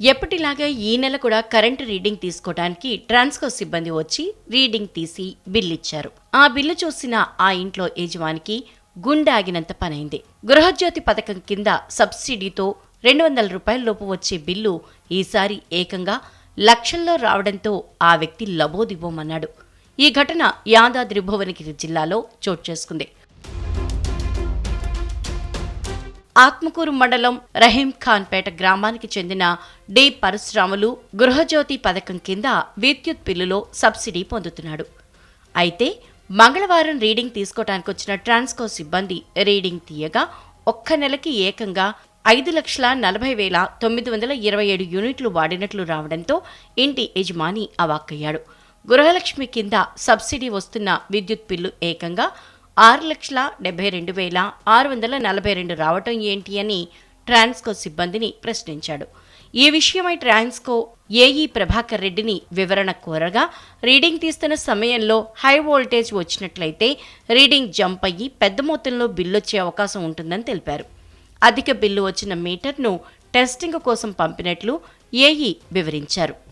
ఎప్పటిలాగా ఈ నెల కూడా కరెంటు రీడింగ్ తీసుకోవడానికి ట్రాన్స్కో సిబ్బంది వచ్చి రీడింగ్ తీసి బిల్లిచ్చారు. ఆ బిల్లు చూసిన ఆ ఇంట్లో యజమానికి గుండె ఆగినంత పనైంది. గృహజ్యోతి పథకం కింద సబ్సిడీతో రెండు వందల రూపాయల లోపు వచ్చే బిల్లు ఈసారి ఏకంగా లక్షల్లో రావడంతో ఆ వ్యక్తి లబోదిబోమన్నాడు. ఈ ఘటన యాదాద్రి భువనగిరి జిల్లాలో చోటు చేసుకుంది. ఆత్మకూరు మండలం రహీం ఖాన్పేట గ్రామానికి చెందిన డి పరశురాములు గృహజ్యోతి పథకం కింద విద్యుత్ బిల్లులో సబ్సిడీ పొందుతున్నాడు. అయితే మంగళవారం రీడింగ్ తీసుకోవడానికి వచ్చిన ట్రాన్స్కో సిబ్బంది రీడింగ్ తీయగా ఒక్క నెలకి ఏకంగా ఐదు లక్షల నలభై వేల తొమ్మిది వందల ఇరవై ఏడు యూనిట్లు వాడినట్లు రావడంతో ఇంటి యజమాని అవాక్కయ్యాడు. గృహలక్ష్మి కింద సబ్సిడీ వస్తున్న విద్యుత్ బిల్లు ఏకంగా ఆరు లక్షల డెబ్బై రెండు వేల ఆరు వందల నలభై రెండు రావటం ఏంటి అని ట్రాన్స్కో సిబ్బందిని ప్రశ్నించాడు. ఈ విషయమై ట్రాన్స్కో ఏఈ ప్రభాకర్ రెడ్డిని వివరణ కోరగా రీడింగ్ తీస్తున్న సమయంలో హై వోల్టేజ్ వచ్చినట్లయితే రీడింగ్ జంప్ అయ్యి పెద్ద మొత్తంలో బిల్లు వచ్చే అవకాశం ఉంటుందని తెలిపారు. అధిక బిల్లు వచ్చిన మీటర్ను టెస్టింగ్ కోసం పంపినట్లు ఏఈ వివరించారు.